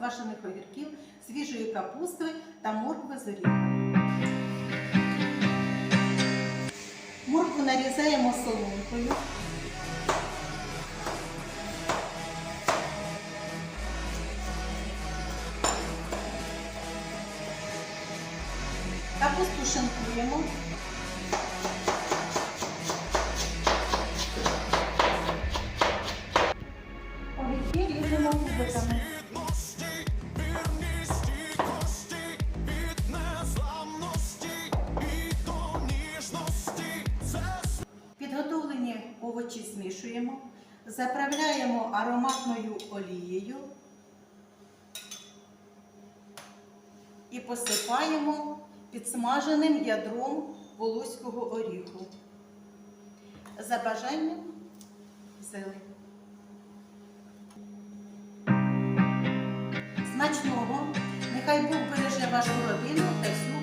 квашених огірків, свіжої капусти та моркви з оріхами. Моркву нарізаємо соломкою. Капусту шинкуємо. Овочі змішуємо, заправляємо ароматною олією і посипаємо підсмаженим ядром волоського оріху. За бажанням зелень. Смачного! Нехай Бог береже вашу родину та всю